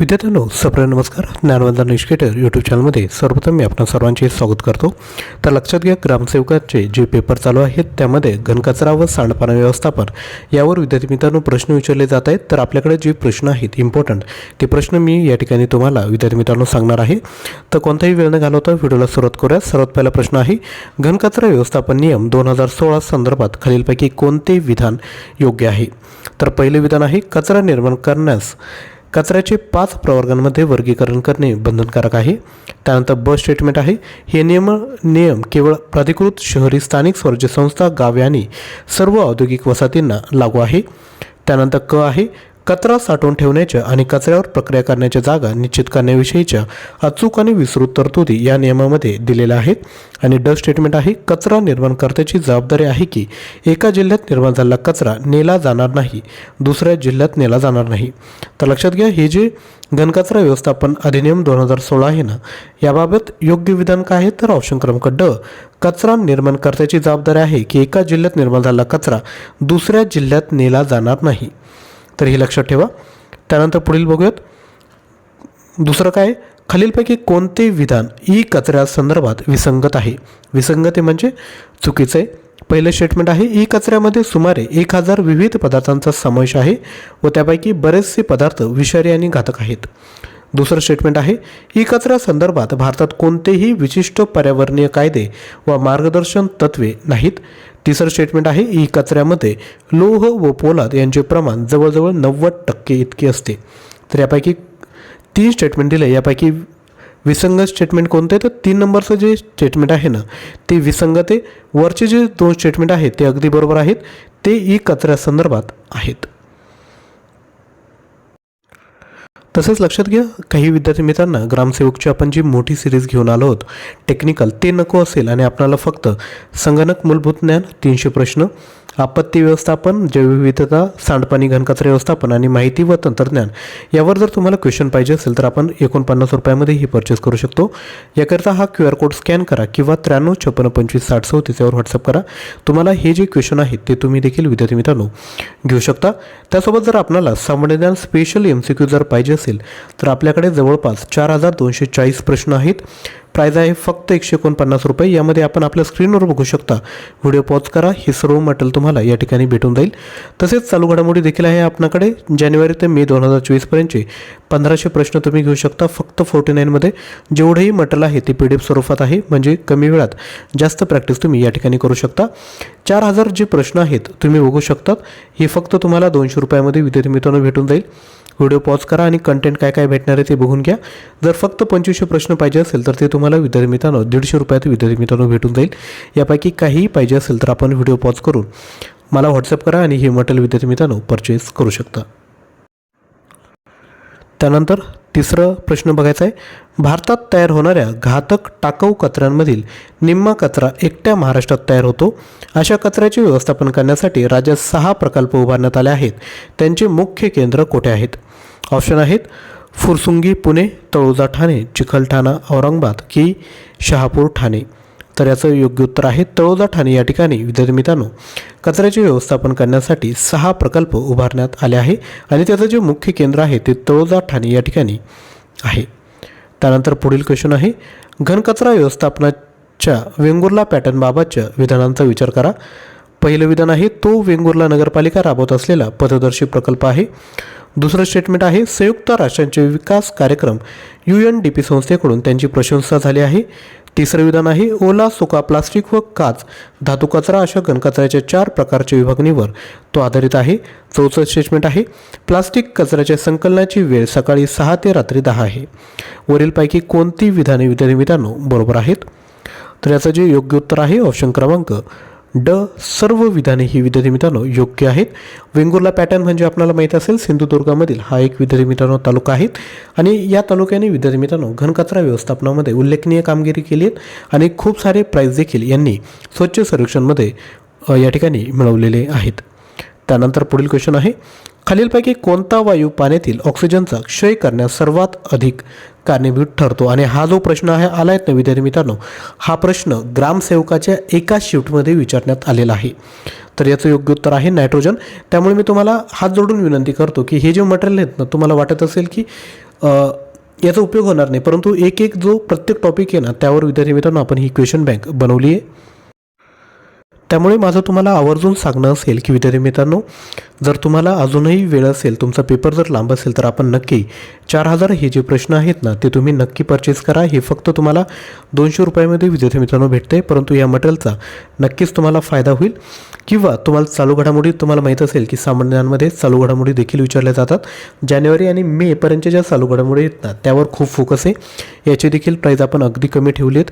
विद्यार्थ्यांनो सप्र नमस्कार. ज्ञानवंदन निष्केटर यूट्यूब चॅनलमध्ये सर्वप्रथम मी आपण सर्वांचे स्वागत करतो. तर लक्षात घ्या ग्रामसेवकाचे जे पेपर चालू आहेत त्यामध्ये घनकचरा व सांडपाणी व्यवस्थापन यावर विद्यार्थी मित्रांनो प्रश्न विचारले जात आहेत. तर आपल्याकडे जे प्रश्न आहेत इम्पॉर्टंट ते प्रश्न मी या ठिकाणी तुम्हाला विद्यार्थी मित्रांनो सांगणार आहे. तर कोणताही वेळ न घालवता व्हिडिओला सुरुवात करूया. सर्वात पहिला प्रश्न आहे घनकचरा व्यवस्थापन नियम दोन हजार सोळा संदर्भात खालीलपैकी कोणते विधान योग्य आहे? तर पहिले विधान आहे कचरा निर्माण करण्यास कचऱ्याचे पाच प्रवर्गांमध्ये वर्गीकरण करणे बंधनकारक आहे. त्यानंतर ब स्टेटमेंट आहे. हे नियम नियम केवळ प्राधिकृत शहरी स्थानिक स्वराज्य संस्था गावे आणि सर्व औद्योगिक वसाहतींना लागू आहे. त्यानंतर क आहे. कचरा साठवून ठेवण्याच्या आणि कचऱ्यावर प्रक्रिया करण्याच्या जागा निश्चित करण्याविषयीच्या अचूक आणि विस्तृत तरतुदी या नियमामध्ये दिलेल्या आहेत. आणि ड स्टेटमेंट आहे कचरा निर्माणकर्त्याची जबाबदारी आहे की एका जिल्ह्यात निर्माण झालेला कचरा नेला जाणार नाही दुसऱ्या जिल्ह्यात नेला जाणार नाही. तर लक्षात घ्या हे जे घनकचरा व्यवस्थापन अधिनियम दोन हजार सोळा आहे ना याबाबत योग्य विधान काय आहे? तर ऑप्शन क्रमांक ड कचरा निर्माणकर्त्याची जबाबदारी आहे की एका जिल्ह्यात निर्माण झालेला कचरा दुसऱ्या जिल्ह्यात नेला जाणार नाही. तर हे लक्षात ठेवा. त्यानंतर पुढील बघूयात. दुसरं काय? खालीलपैकी कोणते विधान ई कचऱ्यासंदर्भात विसंगत आहे? विसंगती म्हणजे चुकीचं आहे. पहिलं स्टेटमेंट आहे ई कचऱ्यामध्ये सुमारे एक हजार विविध पदार्थांचा समावेश आहे व त्यापैकी बरेचसे पदार्थ विषारी आणि घातक आहेत. दुसरं स्टेटमेंट आहे ई कचऱ्या संदर्भात भारतात कोणतेही विशिष्ट पर्यावरणीय कायदे व मार्गदर्शन तत्वे नाहीत. तिसरं स्टेटमेंट आहे ई कचऱ्यामध्ये लोह व पोलाद यांचे प्रमाण जवळजवळ नव्वद टक्के इतके असते. तर यापैकी तीन स्टेटमेंट दिले. यापैकी विसंगत स्टेटमेंट कोणते? तर तीन नंबरचं जे स्टेटमेंट आहे ना ते विसंगते. वरचे जे दोन स्टेटमेंट आहेत ते अगदी बरोबर आहेत. ते ई कचऱ्यासंदर्भात आहेत. तसेच लक्षात घ्या काही विद्यार्थी मित्रांना ग्रामसेवकची आपण जी मोठी सिरीज घेऊन आलो आहोत टेक्निकल ते नको असेल आणि आपल्याला फक्त संगणक मूलभूत ज्ञान तीनशे प्रश्न आपत्ती व्यवस्थापन जैवविविधता सांडपाणी घनकचरा व्यवस्थापन आणि माहिती व तंत्रज्ञान यावर जर तुम्हाला क्वेश्चन पाहिजे असेल तर आपण एकोणपन्नास रुपयामध्ये ही परचेस करू शकतो. याकरिता हा क्यू आर कोड स्कॅन करा किंवा त्र्याण्णव छप्पन्न पंचवीस साठ सौ यावर व्हॉट्सअप करा. तुम्हाला हे जे क्वेश्चन आहेत ते तुम्ही देखील विद्यार्थी मित्रांनो घेऊ शकता. त्यासोबत जर आपल्याला संविधान स्पेशल एम सी क्यू जर पाहिजे असेल तर आपल्याकडे जवळपास चार हजार दोनशे चाळीस प्रश्न आहेत. प्राईज आहे फक्त एकशे एकोणपन्नास रुपये. यामध्ये आपण आपल्या स्क्रीनवर बघू शकता. व्हिडिओ पॉज करा. हे सर्व मटेरियल तुम्हाला या ठिकाणी भेटून जाईल. तसेच चालू घडामोडी देखील आहे आपणाकडे. जानेवारी ते मे दोन हजार चोवीसपर्यंतचे पंधराशे प्रश्न तुम्ही घेऊ शकता फक्त फोर्टी नाईनमध्ये जेवढंही मटेरियल आहे ते पी डी एफ स्वरूपात आहे. म्हणजे कमी वेळात जास्त प्रॅक्टिस तुम्ही या ठिकाणी करू शकता. चार हजार जे प्रश्न आहेत तुम्ही बघू शकतात. हे फक्त तुम्हाला दोनशे रुपयामध्ये विद्यार्थी मित्रांनो भेटून जाईल. व्हिडिओ पॉज करा आणि कंटेंट काय काय भेटणार आहे ते बघून घ्या. जर फक्त पंचवीसशे प्रश्न पाहिजे असेल तर ते तुम्हाला विद्यार्थी मित्रांनो दीडशे रुपयात विद्यार्थी मित्रांनो भेटून जाईल. यापैकी काहीही पाहिजे असेल तर आपण व्हिडिओ पॉज करून मला व्हॉट्सअप करा आणि हे मटेरियल विद्यार्थी मित्रांनो परचेस करू शकता. त्यानंतर तिसरं प्रश्न बघायचा आहे. भारतात तयार होणाऱ्या घातक टाकाऊ कचऱ्यांमधील निम्मा कचरा एकट्या महाराष्ट्रात तयार होतो. अशा कचऱ्याचे व्यवस्थापन करण्यासाठी राज्यात सहा प्रकल्प उभारण्यात आले आहेत. त्यांचे मुख्य केंद्र कोठे आहेत? ऑप्शन आहेत फुरसुंगी पुणे तळोजा ठाणे चिखलठाणा औरंगाबाद की शहापूर ठाणे. तर याचं योग्य उत्तर आहे. तळोजा ठाणे या ठिकाणी विद्यार्थी मित्रांनो कचऱ्याचे व्यवस्थापन करण्यासाठी सहा प्रकल्प उभारण्यात आले आहे आणि त्याचं जे मुख्य केंद्र आहे ते तळोजा ठाणे या ठिकाणी आहे. त्यानंतर पुढील क्वेश्चन आहे. घनकचरा व्यवस्थापनाच्या वेंगुर्ला पॅटर्नबाबतच्या विधानांचा विचार करा. पहिलं विधान आहे तो वेंगुर्ला नगरपालिका राबवत असलेला पथदर्शी प्रकल्प आहे. दुसरं स्टेटमेंट आहे संयुक्त राष्ट्रांचे विकास कार्यक्रम यू एन डी पी संस्थेकडून त्यांची प्रशंसा झाली आहे. तिसरं विधान आहे ओला सुका प्लास्टिक व काच. धातू कचरा अशा घनकचऱ्याच्या चार प्रकारच्या विभागणीवर तो आधारित आहे. चौथं स्टेटमेंट आहे प्लास्टिक कचऱ्याच्या संकलनाची वेळ सकाळी सहा ते रात्री दहा आहे. वरीलपैकी कोणती विधाने विद्यार्थी मित्रांनो बरोबर आहेत? तर याचं जे योग्य उत्तर आहे ऑप्शन क्रमांक ड सर्व विधाने ही विद्यार्थी मित्रांनो योग्य आहेत. वेंगुर्ला पॅटर्न म्हणजे आपल्याला माहीत असेल सिंधुदुर्गामधील हा एक विद्यार्थी मित्रांनो तालुका आहे. आणि या तालुक्याने विद्यार्थी मित्रांनो घनकचरा व्यवस्थापनामध्ये उल्लेखनीय कामगिरी केली आहे आणि खूप सारे प्राईज देखील यांनी स्वच्छ सर्वेक्षणमध्ये या ठिकाणी मिळवलेले आहेत. त्यानंतर पुढील क्वेश्चन आहे खालीलपैकी कोणता वायू पाण्यातील ऑक्सिजनचा क्षय करण्यास सर्वात अधिक कारणीभूत ठरतो? आणि हा जो प्रश्न आहे आला आहेत ना विद्यार्थी मित्रांनो हा प्रश्न ग्रामसेवकाच्या एका शिफ्टमध्ये विचारण्यात आलेला आहे. तर याचं योग्य उत्तर आहे नायट्रोजन. त्यामुळे मी तुम्हाला हात जोडून विनंती करतो की हे जे मटेरियल आहेत ना तुम्हाला वाटत असेल की याचा उपयोग होणार नाही. परंतु एक एक जो प्रत्येक टॉपिक आहे ना त्यावर विद्यार्थी मित्रांनो आपण ही क्वेश्चन बँक बनवली आहे. त्यामुळे माझं तुम्हाला आवर्जून सांगणं असेल की विद्यार्थी मित्रांनो जर तुम्हाला अजूनही वेळ असेल तुमचा पेपर जर लांब असेल तर आपण नक्की चार हजार हे जे प्रश्न आहेत ना ते तुम्ही नक्की परचेस करा. हे फक्त तुम्हाला दोनशे रुपयामध्ये विद्यार्थी मित्रांनो भेटते परंतु या मटेरियलचा नक्कीच तुम्हाला फायदा होईल. किंवा तुम्हाला चालू घडामोडी तुम्हाला माहीत असेल की सामान्यांमध्ये चालू घडामोडी देखील विचारल्या जातात. जानेवारी आणि मेपर्यंतच्या ज्या चालू घडामोडी आहेत ना त्यावर खूप फोकस आहे. याची देखील प्राईज आपण अगदी कमी ठेवली आहेत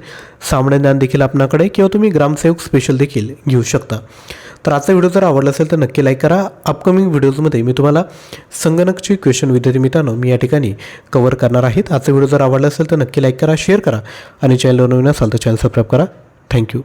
सामान्य ज्ञान देखील आपणाकडे किंवा तुम्ही ग्रामसेवक स्पेशल देखील घेऊ शकता. तर आजचा व्हिडिओ जर आवडला असेल तर नक्की लाईक करा. अपकमिंग व्हिडिओजमध्ये मी तुम्हाला संगणकची क्वेश्चन विद्यार्थी मित्रांनो मी या ठिकाणी कव्हर करणार आहेत आजचा व्हिडिओ जर आवडला असेल तर नक्की लाईक करा शेअर करा. आणि चॅनलवर नवीन असाल तर चॅनल सबस्क्राईब करा. थँक्यू